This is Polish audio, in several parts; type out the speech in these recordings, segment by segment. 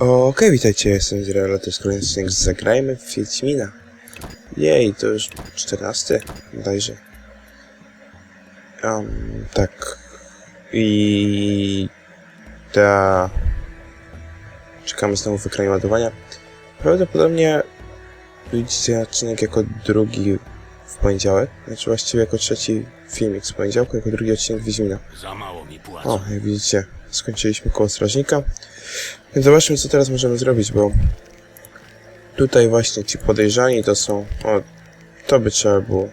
Okej, witajcie, jestem Izraela, to jest kolejny odcinek Zagrajmy w Wiedźmina. Jej, to już 14, bodajże. Um, tak. I... Ta... Czekamy znowu wykranie ładowania. Prawdopodobnie widzicie odcinek jako drugi w poniedziałek. Znaczy właściwie jako trzeci filmik z poniedziałku, jako drugi odcinek Wiedźmina. Za mało mi płacą. O, jak widzicie, skończyliśmy koło strażnika. Więc zobaczmy, co teraz możemy zrobić, bo tutaj właśnie ci podejrzani to są... O, to by trzeba było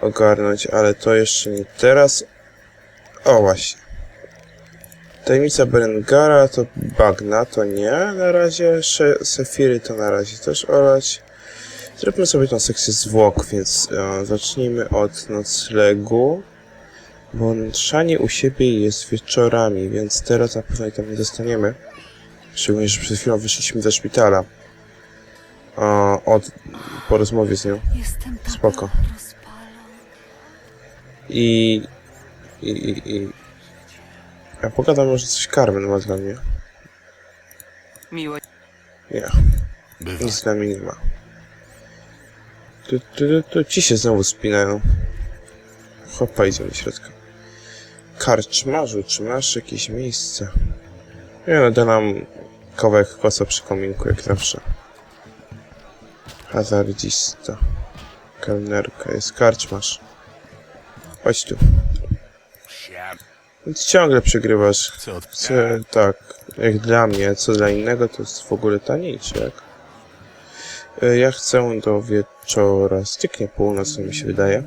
ogarnąć, ale to jeszcze nie teraz. O, właśnie. Tajemnica Berengara to Bagna, to nie. Na razie Sefiry to na razie też olać. Zróbmy sobie tą sekcję zwłok, więc e, zacznijmy od noclegu. Bo u siebie jest wieczorami, więc teraz na pewno tam nie dostaniemy. Szczególnie, że przed chwilą wyszliśmy ze szpitala. O, od, po rozmowie z nią. Jestem Spoko. I... I... I... i ja pogadam może coś Carmen ma dla mnie. Miło. Nie, Bywa. nic dla mnie nie ma. Tu, tu, tu, tu, ci się znowu spinają. Hopa, idziemy do środka. Karczmarzu, czy masz jakieś miejsce? Nie no, da nam kawałek kosa przy kominku, jak zawsze. Hazardzista. Kelnerka, jest karczmarz. Chodź tu. Więc ciągle przegrywasz. Co tak, jak dla mnie, co dla innego, to jest w ogóle taniejsze, jak? E, Ja chcę do wieczora, styknie północ, mi się wydaje.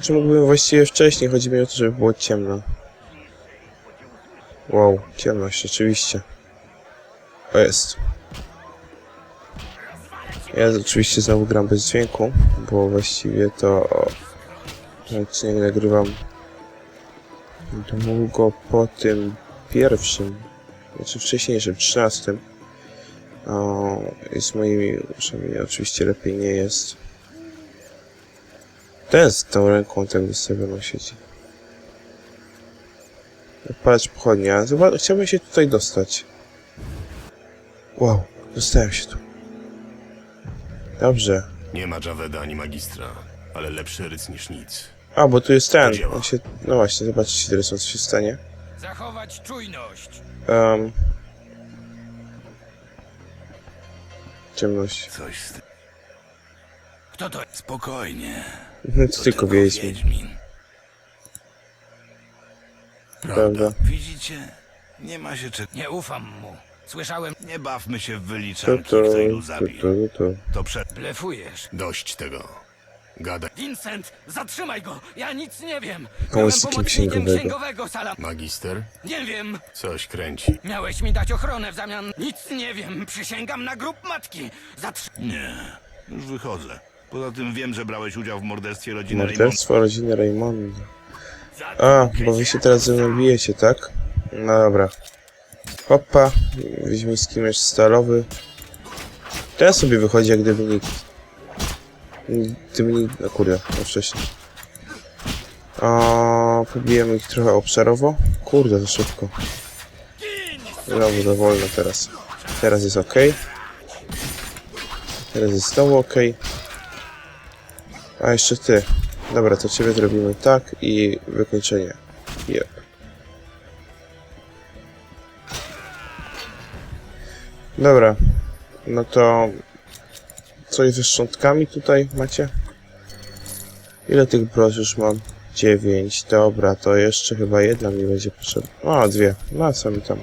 Czy mógłbym właściwie wcześniej, chodzi mi o to, żeby było ciemno. Wow, ciemność, rzeczywiście. O, jest. Ja oczywiście znowu gram bez dźwięku, bo właściwie to ten odcinek nagrywam długo po tym pierwszym, znaczy wcześniejszym, trzynastym. O, I z moimi uszami oczywiście lepiej nie jest. Ten z tą ręką sobie mną siedzi. Palać pochodnia. Zobacz, chciałbym się tutaj dostać. Wow, dostałem się tu. Dobrze. Nie ma Javeda ani magistra, ale lepszy ryc niż nic. A, bo tu jest ten. On się, no właśnie, zobaczcie teraz, co się stanie. Zachować czujność. Um, ciemność. Coś z tym. Kto to? Spokojnie. No to tylko wiedźmin, Wiedźmin. Prawda? Widzicie? Nie ma się czego. Nie ufam mu. Słyszałem, Nie bawmy się w To, wyliczanki, to, kto ilu to, zabił. to, to. To przed... blefujesz. Dość tego. Gadaj. Vincent, zatrzymaj go! Ja nic nie wiem! Byłem pomocnikiem księgowego. księgowego, Salam. Magister? Nie wiem! Coś kręci. Miałeś mi dać ochronę w zamian. Nic nie wiem. Przysięgam na grób matki. Zatrzymaj. Nie. Już wychodzę. Poza tym wiem, że brałeś udział w morderstwie rodziny Raymond. Morderstwo rodziny Raymonda. A, bo wy się teraz ze mną bijecie, tak? No dobra. Hopa, wiedźmiński miecz stalowy. Ten sobie wychodzi jak gdyby nikt. Gdyby nikt... No kurde, no wcześniej. O, pobijemy ich trochę obszarowo. Kurde, to szybko. Znowu za wolno teraz. Teraz jest ok. Teraz jest znowu ok. A jeszcze ty. Dobra, to ciebie zrobimy tak i wykończenie. Yep. Dobra. No to... Coś ze szczątkami tutaj macie? Ile tych brosz już mam? Dziewięć. Dobra, to jeszcze chyba jedna mi będzie potrzebna. O, dwie. No, co mi tam.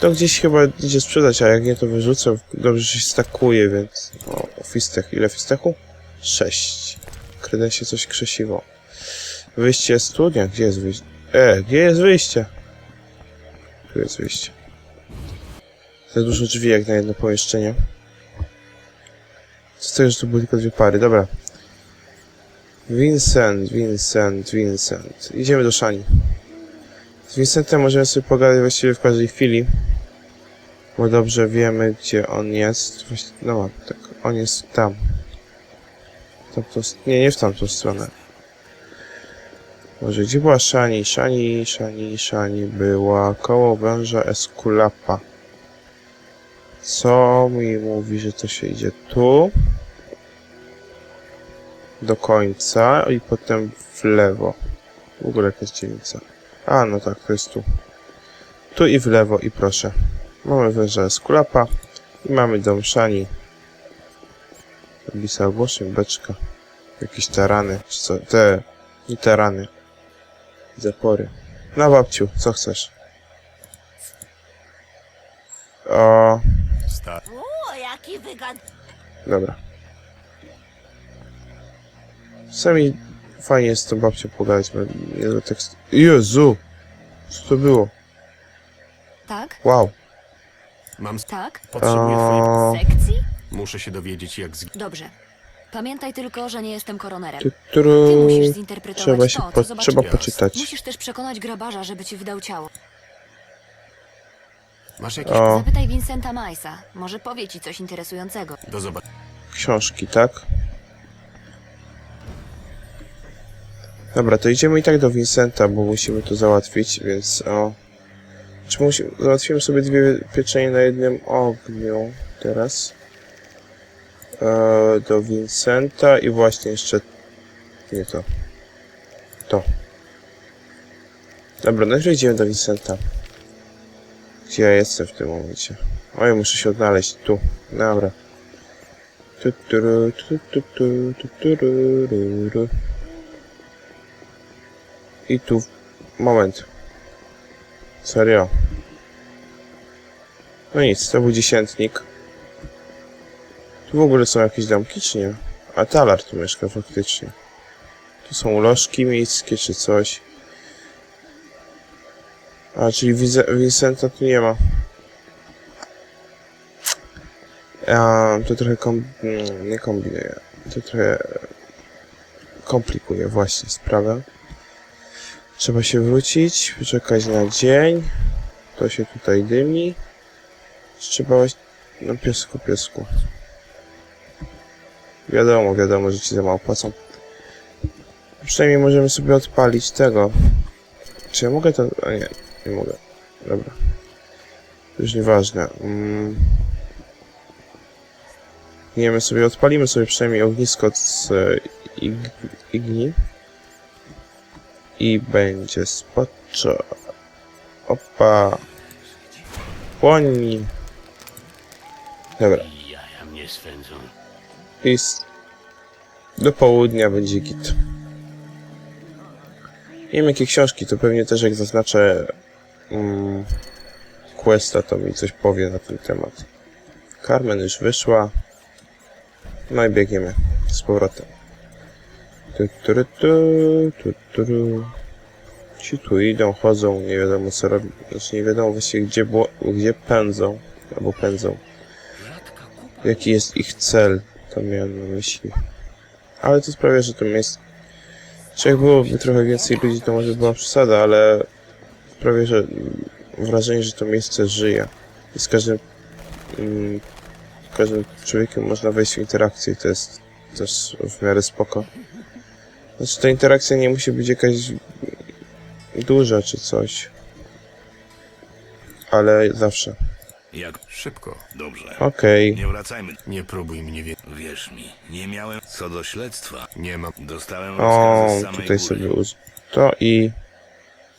To gdzieś chyba idzie sprzedać, a jak nie to wyrzucę. Dobrze się stakuje, więc... O, fistech. Ile fistechu? 6. Kredę się coś krzesiwo. Wyjście tu? Nie, gdzie jest wyjście? E, gdzie jest wyjście? Tu jest wyjście. Za dużo drzwi jak na jedno pomieszczenie. Co to już tu były tylko dwie pary, dobra. Vincent, Vincent, Vincent. Idziemy do Szani. Z Vincentem możemy sobie pogadać właściwie w każdej chwili. Bo dobrze wiemy, gdzie on jest. No, tak, on jest tam. Tamtą, nie, nie w tamtą stronę. Może gdzie była Shani? Shani, Shani, Shani była koło węża Esculapa. Co mi mówi, że to się idzie tu? Do końca i potem w lewo. W ogóle jakaś dzielnica. A, no tak, to jest tu. Tu i w lewo i proszę. Mamy węża Esculapa i mamy dom Shani. Bisa ogłoszeń, beczka. Jakieś tarany, czy co? Te, nie tarany. Zapory. No babciu, co chcesz? O, Sta- O, jaki wygad... dobra. Sami fajnie jest z tą babcią pogadać, bo nie do tekstu. Jezu! Co to było? Tak? Wow. Mam... Tak? Potrzebuję twojej... Sekcji? Muszę się dowiedzieć, jak z... Dobrze. Pamiętaj tylko, że nie jestem koronerem. Ty tru, musisz zinterpretować trzeba się to, po, co trzeba poczytać. Musisz też przekonać grabarza, żeby ci wydał ciało. Masz jakieś... O, Zapytaj Vincenta Majsa. Może powie ci coś interesującego. Do zobaczenia. książki, tak? Dobra, to idziemy i tak do Vincenta, bo musimy to załatwić, więc o... Czy musimy... Załatwimy sobie dwie pieczenie na jednym ogniu teraz. E, do Vincenta i właśnie jeszcze... Nie to. To. Dobra, najpierw idziemy do Vincenta. Gdzie ja jestem w tym momencie? Oj, muszę się odnaleźć. Tu. Dobra. Tu, tu, tu, tu, tu, tu, tu, ru, ru. I tu... Moment. Serio. No nic, to był dziesiętnik. Tu w ogóle są jakieś domki, czy nie? A Talar tu mieszka faktycznie. Tu są lożki miejskie, czy coś. A, czyli Vincenta tu nie ma. Ja to trochę kom... mm, nie kombinuję. To trochę komplikuje właśnie sprawę. Trzeba się wrócić, wyczekać na dzień. To się tutaj dymi. Trzeba. No piesku, piesku. Wiadomo, wiadomo, że ci za mało płacą. Przynajmniej możemy sobie odpalić tego. Czy ja mogę to... A nie, nie mogę. Dobra. Już nieważne. Mm. Wiem, sobie odpalimy sobie przynajmniej ognisko z e, ig igni. I będzie spoczo. Opa. Płoni. Dobra. Jaja mnie swędzą. Do południa będzie git. Nie wiem jakie książki, to pewnie też jak zaznaczę mm, questa, to mi coś powie na ten temat. Carmen już wyszła. No i biegniemy z powrotem. Tu, tu, tu, tu, tu, tu. Ci tu idą, chodzą, nie wiadomo co robią. Znaczy nie wiadomo właściwie gdzie, gdzie pędzą. Albo pędzą. Jaki jest ich cel, to miałem na myśli. Ale to sprawia, że to miejsce... Czy jak byłoby trochę więcej ludzi, to może była przesada, ale sprawia, że wrażenie, że to miejsce żyje. I z każdym, mm, każdym człowiekiem można wejść w interakcję i to jest też w miarę spoko. Znaczy ta interakcja nie musi być jakaś duża czy coś. Ale zawsze. Jak? Szybko. Dobrze. Okej. Nie wracajmy. Nie próbuj mnie wie... Wierz mi, nie miałem... Co do śledztwa, Nie mam... dostałem O, z samej tutaj góry. sobie uz... To i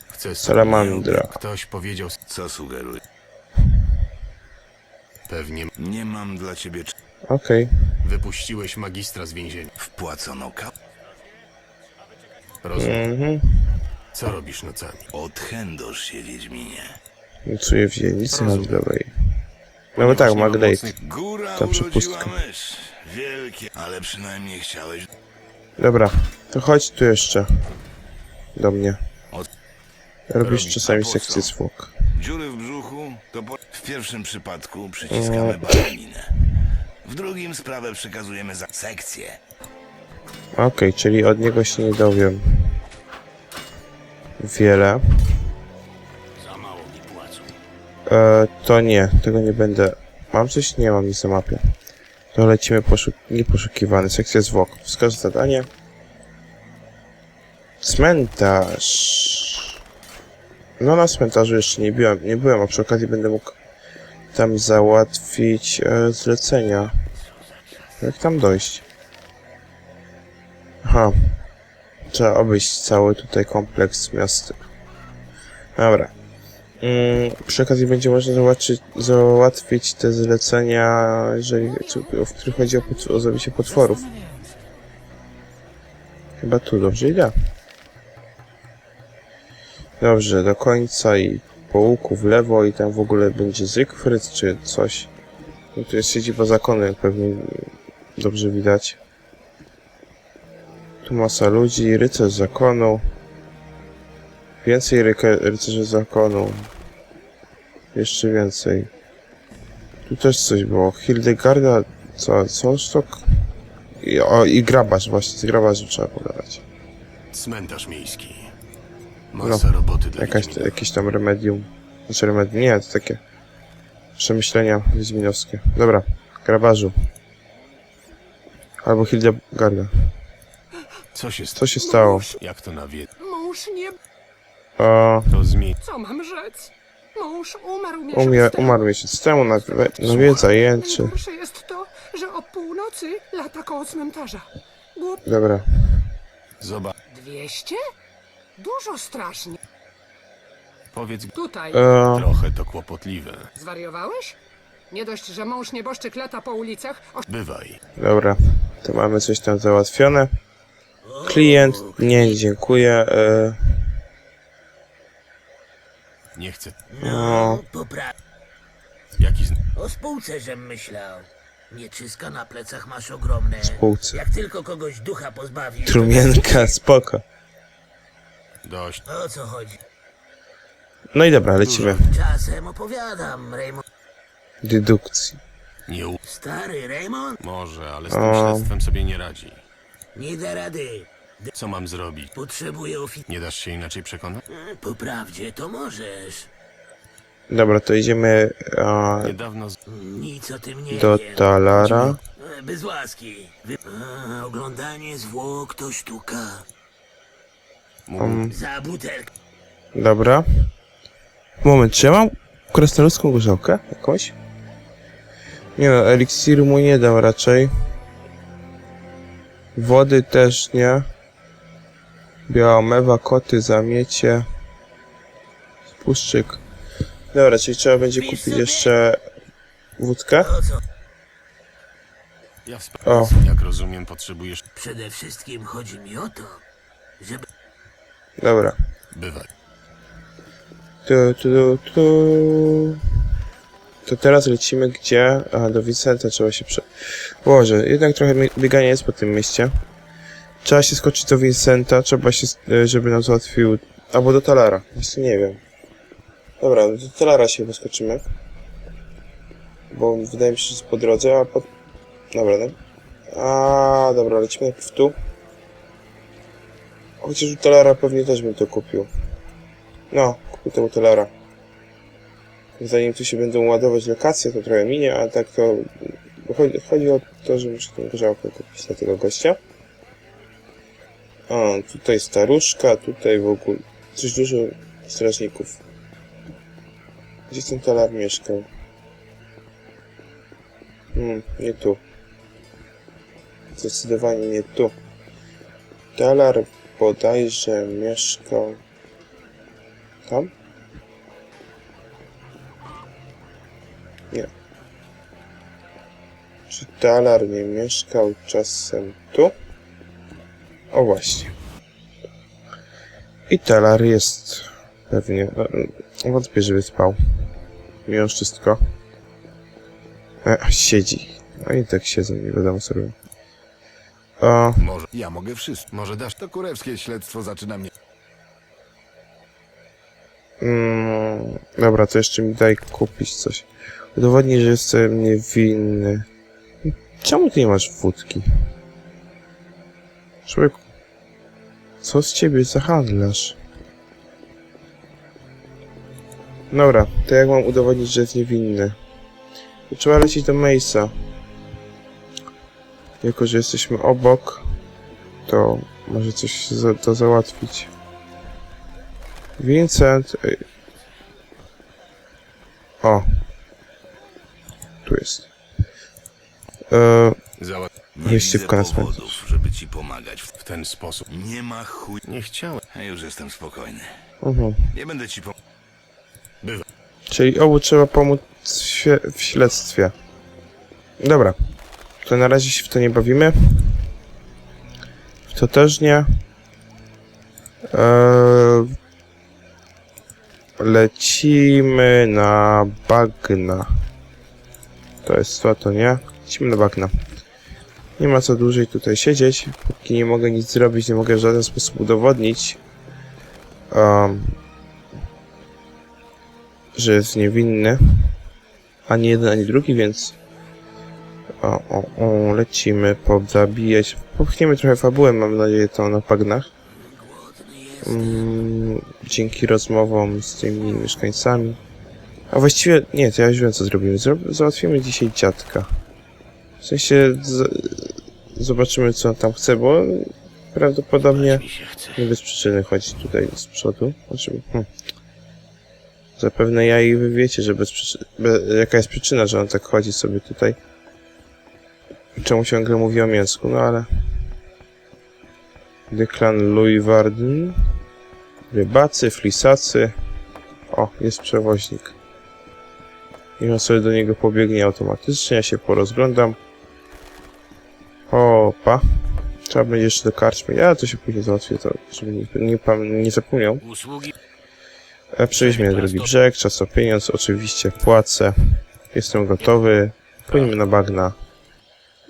Chcę... salamandra. Ktoś powiedział... Co sugeruj? Pewnie... Nie mam dla ciebie... cz- Okej. Wypuściłeś magistra z więzienia. Wpłacono kap... Rozumiem. Mhm. Co robisz nocami? Odchędosz się, Wiedźminie. Pracuję w dzielnicy handlowej. No bo tak, mocnych- Góra Ta przepustka. mysz. Wielkie, ale przynajmniej chciałeś... Dobra, to chodź tu jeszcze. Do mnie. Od- Robisz robi- czasami sekcję zwłok. Dziury w brzuchu to po... w pierwszym przypadku przyciskamy balaninę. W drugim sprawę przekazujemy za sekcję. Okej, czyli od niego się nie dowiem. Wiele. E, to nie, tego nie będę. Mam coś? Nie mam nic na mapie. To lecimy poszuk... nieposzukiwany. Sekcja zwłok. Wskaż zadanie. Cmentarz. No na cmentarzu jeszcze nie byłem, nie byłem, a przy okazji będę mógł tam załatwić e, zlecenia. Jak tam dojść? Aha. Trzeba obejść cały tutaj kompleks miasta. Dobra. Mm, przy okazji będzie można załatwić, załatwić te zlecenia, jeżeli, w których chodzi o, o zabicie potworów. Chyba tu dobrze idę. Dobrze, do końca i po łuku w lewo i tam w ogóle będzie Zygfryd czy coś. No tu jest siedziba zakonu, jak pewnie dobrze widać. Tu masa ludzi, rycerz zakonu. Więcej rycerzy zakonu. Jeszcze więcej. Tu też coś było. Hildegarda, co, Solstok? I, o, i grabarz, właśnie, z grabarzem trzeba pogadać. Cmentarz miejski. Masa No, roboty dla Jakaś, Wiedźmina. jakieś tam remedium. Znaczy remedium, nie, to takie przemyślenia wiedźminowskie. Dobra, grabarzu. Albo Hildegarda. Co się stało? Co się stało? Jak to na wie... Mąż nie... O, To zmieni... Co mam rzec? Mąż umarł miesiąc umie, temu. umarł miesiąc temu, na, nawiedza jęczy. Najgorsze jest to, że o północy lata koło cmentarza. Było Dobra, Zobacz. 200? Dużo strasznie. Powiedz... Tutaj. e, Trochę to kłopotliwe. Zwariowałeś? Nie dość, że mąż nieboszczyk lata po ulicach, o Bywaj. dobra. To mamy coś tam załatwione. Klient, nie, dziękuję. E, Nie chcę... o, Popra... Jaki z... O spółce, żem myślał. Mieczyska na plecach masz ogromne. spółce. Jak tylko kogoś ducha pozbawisz... to- Trumienka, spoko. Dość. O co chodzi? No i dobra, lecimy. Czasem opowiadam, Raymond. Dedukcji. Nie u... Stary Raymond? Może, ale z tym O. śledztwem sobie nie radzi. Nie da rady. Co mam zrobić? Potrzebuję ofi... Nie dasz się inaczej przekonać? E, Po prawdzie to możesz. Dobra, to idziemy a, Niedawno... Z... Nic o tym nie do wiem. Talara. E, Bez łaski. Wy... A, oglądanie zwłok to sztuka. Mógł... Za butelkę. Dobra. Moment, czy ja mam krasnoludzką gorzałkę jakąś? Nie no, eliksiru mu nie dam raczej. Wody też nie. Biała mewa, koty, zamiecie. Spuszczyk. Dobra, czyli trzeba będzie kupić jeszcze wódkę. Ja O. jak rozumiem, potrzebujesz... Przede wszystkim chodzi mi o to, żeby... Dobra. Bywaj. Tu, tu, tu, tu. To teraz lecimy gdzie? Aha, do Vincenta trzeba się prze... Boże, jednak trochę biegania jest po tym mieście. Trzeba się skoczyć do Vincenta, trzeba się, e, żeby nam załatwił... Albo do Talara, jeszcze nie wiem. Dobra, do Talara się wyskoczymy. Bo wydaje mi się, że jest po drodze, a po... Dobra, no. A, dobra, lecimy najpierw tu. Chociaż u Talara pewnie też bym to kupił. No, kupię tego Talara. Zanim tu się będą ładować lokacje, to trochę minie, a tak to... Chodzi, chodzi o to, że muszę tę grzałkę kupić dla tego gościa. O, tutaj staruszka, tutaj w ogóle... Coś dużo strażników. Gdzie ten talar mieszkał? Hmm, nie tu. Zdecydowanie nie tu. Talar bodajże mieszkał... Tam? Nie. Czy Talar nie mieszkał czasem tu? O właśnie. I Talar jest pewnie... no, Wątpię, żeby spał. Mimo wszystko. E, siedzi. No i tak siedzą, nie wiadomo co robią. O, Może... Ja mogę wszystko. Może dasz... To kurewskie śledztwo zaczyna mnie. Mm, dobra, to jeszcze mi daj kupić coś. Udowodnij, że jestem niewinny. Czemu ty nie masz wódki? Człowieku, co z ciebie za handlarz? Dobra, to jak mam udowodnić, że jest niewinny? Trzeba lecieć do Mace'a. Jako, że jesteśmy obok, to może coś za, to załatwić. Vincent. O. Tu jest. E, Załat... Nie Wyścigka widzę na powodów, żeby ci pomagać. W ten sposób. Nie ma chuj... Nie chciałem. A już jestem spokojny. mhm. Nie będę ci pomagał. Czyli obu trzeba pomóc w, w śledztwie. Dobra. To na razie się w to nie bawimy. W to też nie. Eee, lecimy na bagna. To jest to, to nie. Lecimy na bagna. Nie ma co dłużej tutaj siedzieć, póki nie mogę nic zrobić, nie mogę w żaden sposób udowodnić. Um, że jest niewinny. Ani jeden, ani drugi, więc. O, o, o, lecimy pozabijać. Popchniemy trochę fabułę, mam nadzieję, to na pagnach. Mm, dzięki rozmowom z tymi mieszkańcami. A właściwie, nie, to ja już wiem, co zrobimy. Zro załatwimy dzisiaj dziadka. W sensie, z zobaczymy, co on tam chce, bo prawdopodobnie nie bez przyczyny chodzi tutaj z przodu. Znaczy, hmm. Zapewne ja i wy wiecie, że bez przyczyny, be, jaka jest przyczyna, że on tak chodzi sobie tutaj. Czemu ciągle mówi o mięsku, no ale... Deklan Louis Warden. Rybacy, flisacy. O, jest przewoźnik. I on sobie do niego pobiegnie automatycznie, ja się porozglądam. Opa. Trzeba będzie jeszcze do karczmy. Ja to się później załatwię, to żeby nie, pam- nie zapomniał. Usługi E, Przywieź mnie na drugi brzeg, czas o pieniądz, oczywiście płacę. Jestem gotowy. Płyniemy na bagna.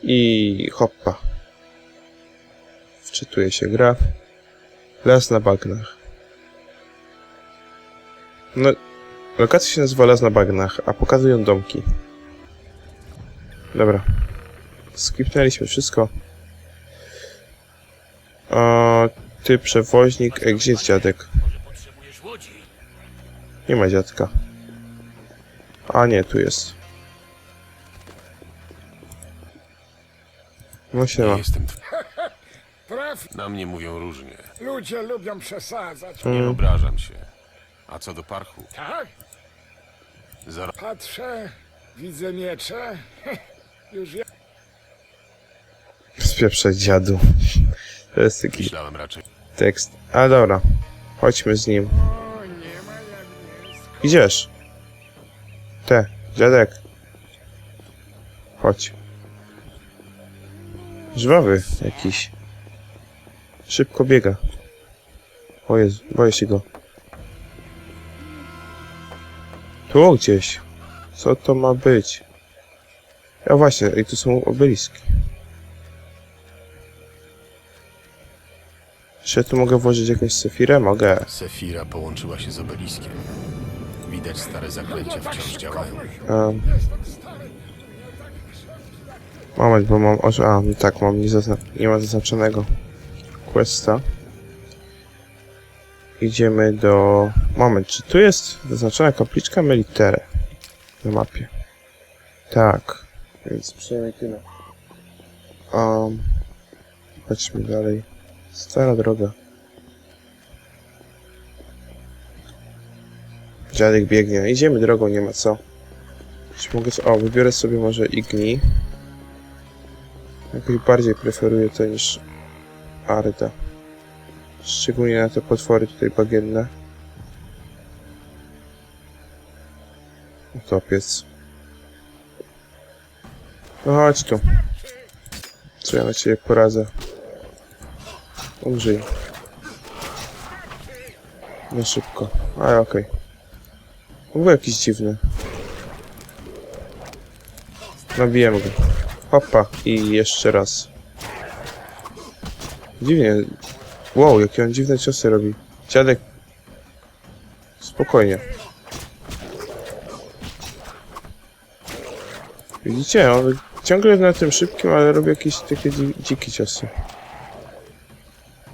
I hoppa. Wczytuje się gra. Las na bagnach. No, lokacja się nazywa Las na bagnach, a pokazują domki. Dobra. Skipnęliśmy wszystko. O, ty przewoźnik, e, gdzie jest dziadek? może potrzebujesz łodzi. Nie ma dziadka. A nie, tu jest. No się Nie ma. jestem. tw- Na mnie mówią różnie. ludzie lubią przesadzać. Nie Mm. obrażam się. A co do parchu? Tak? Zaraz Patrzę, widzę miecze. Już ja... Spieprze dziadu. To jest taki myślałem raczej. tekst. A dobra. Chodźmy z nim. Idziesz. Te, dziadek. Chodź. Żwawy jakiś. Szybko biega. O Jezu, boję się go. Tu gdzieś. Co to ma być? A właśnie, i tu są obeliski. Czy ja tu mogę włożyć jakąś sefirę? Mogę. Sefira połączyła się z obeliskiem. Widać stare zaklęcia wciąż działają. Um, moment, bo mam. A, no tak, mam nie, zazna nie ma zaznaczonego questa. Idziemy do. Moment, czy tu jest zaznaczona kapliczka Meliterę na mapie? Tak, więc przynajmniej tyle. Um, chodźmy dalej. Stara droga. Dziadek biegnie. Idziemy drogą, nie ma co. Czy mogę... O, wybiorę sobie może Igni. Jakoś bardziej preferuję to niż Arda. Szczególnie na te potwory tutaj bagienne. Utopiec. No chodź tu. Co ja na ciebie poradzę? Umrzyj. No szybko. Ale okej. W ogóle jakiś dziwny. Nabijem go. Hopa i jeszcze raz. Dziwnie. Wow, jakie on dziwne ciosy robi. Dziadek. Spokojnie. Widzicie, on ciągle na tym szybkim, ale robi jakieś takie dzi dzikie ciosy.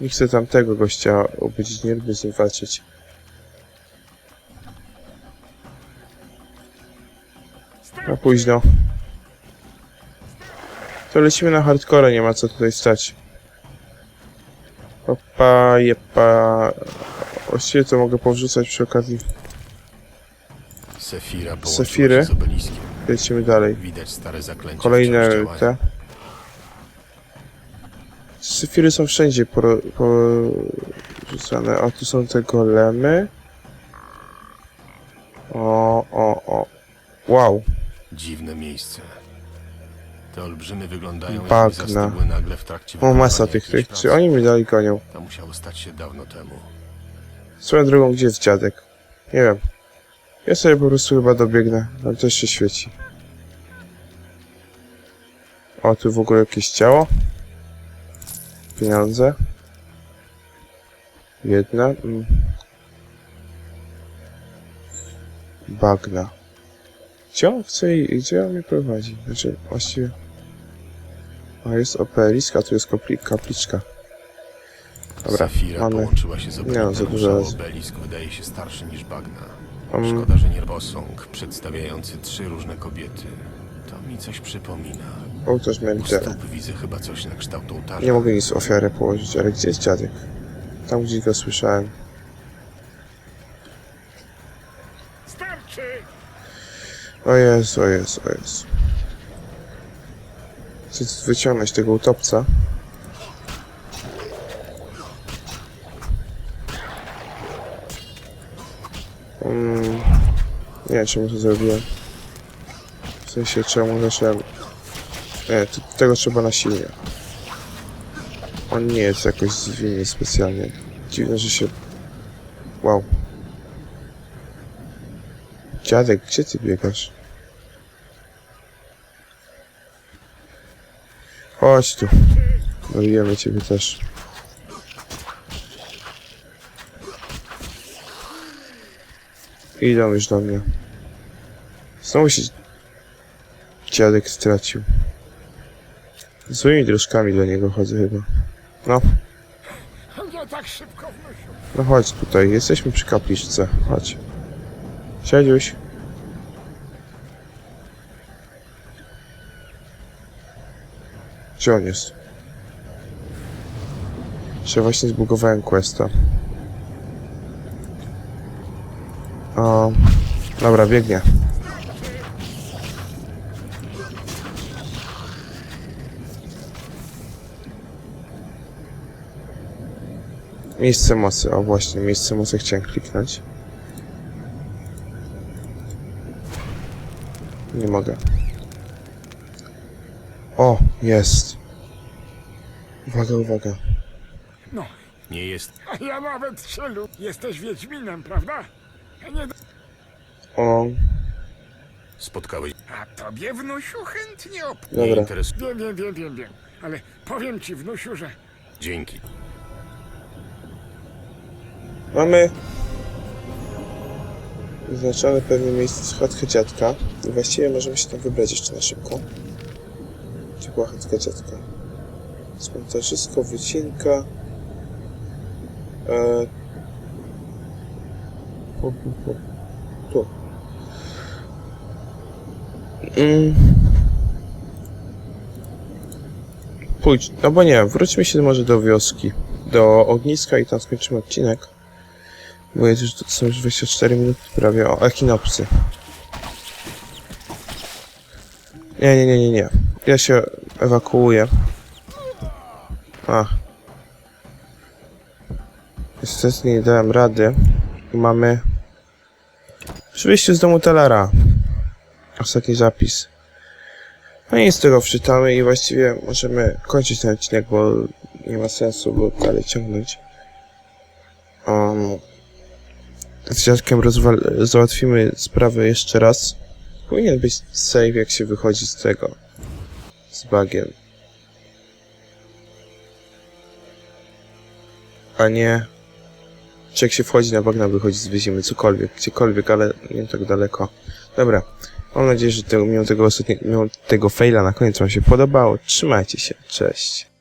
Nie chcę tamtego gościa obudzić, nie lubię z nim walczyć. Na późno. To lecimy na hardcore, nie ma co tutaj stać. Papa, jepa. Właściwie to mogę powrzucać przy okazji. Sefira Sefiry? Lecimy dalej. Widać stare zaklęcia Kolejne te. Syfiry są wszędzie porzucane. O, tu są te golemy. O, o, o. Wow. Dziwne miejsce. Te olbrzymy wyglądają Bagna. jakby zastygły nagle w trakcie O, masa tych, tych. Czy oni mi dalej gonią? To musiało stać się dawno temu. Swoją drogą, gdzie jest dziadek? Nie wiem. Ja sobie po prostu chyba dobiegnę. Tam też się świeci. O, tu w ogóle jakieś ciało. Pieniądze. Jedna. Mm. Bagna. Gdzie on chce i gdzie on mnie prowadzi? Znaczy, właściwie... A, jest obelisk, a tu jest kapliczka. Dobra, Sefira mamy... połączyła się z Nie za dużo obelisk wydaje się starszy niż bagna. Um, Szkoda, że nie przedstawiający trzy różne kobiety. To mi coś przypomina. Ołtarz Melitera. stóp widzę chyba coś na kształt ołtarza. Nie mogę nic ofiarę położyć, ale gdzie jest dziadek? Tam gdzie go słyszałem. Starczy! O jest, o jest, o jest. Chcę wyciągnąć tego utopca. Mm, nie wiem, czemu to zrobiłem. W sensie, czemu zacząłem... To, tego trzeba na silnie. On nie jest jakoś zwinny specjalnie. Dziwne, że się... Wow. Dziadek, gdzie ty biegasz? Chodź tu. Zabijemy ciebie też. Idą już do mnie. Znowu się dziadek stracił. Złymi dróżkami do niego chodzę chyba. No, no chodź tutaj. Jesteśmy przy kapliczce. Chodź. Siedziuś. Gdzie on jest? Jeszcze właśnie zbugowałem questa. O, dobra, biegnie. Miejsce mocy, o właśnie, miejsce mocy chciałem kliknąć. Nie mogę. O, jest. Uwaga, uwaga. No, Nie jest a ja nawet się lub... Jesteś Wiedźminem, prawda? A Nie... do- O, spotkałeś. A tobie, wnusiu, chętnie op... Nie dobra. interesuje. Wiem, wiem, wiem, wiem, wiem. Ale powiem ci, wnusiu, że... Dzięki. Mamy wyznaczone pewne miejsce schodkę dziadka. I właściwie możemy się tam wybrać jeszcze na szybko. Gdzie była chatka dziadka? Cmentarzysko, wycinka. E... pu. Tu. Mm. Pójdź, no bo nie, wróćmy się może do wioski, do ogniska i tam skończymy odcinek. Bo jest już, są już 24 minuty prawie. O, ekinopsy. Nie, nie, nie, nie, nie. Ja się ewakuuję. A. Niestety nie dałem rady. Mamy... Przy wyjściu z domu Telara. Ostatni zapis. No i z tego wczytamy i właściwie możemy kończyć ten odcinek, bo nie ma sensu go dalej ciągnąć. Um, z rozwal- załatwimy sprawę jeszcze raz. Powinien być save, jak się wychodzi z tego. Z bagiem. A nie... Czy jak się wchodzi na bagna, wychodzi z wyzimy, cokolwiek, gdziekolwiek, ale nie tak daleko. Dobra. Mam nadzieję, że tego, mimo tego ostatniego, tego faila na koniec wam się podobało. Trzymajcie się. Cześć.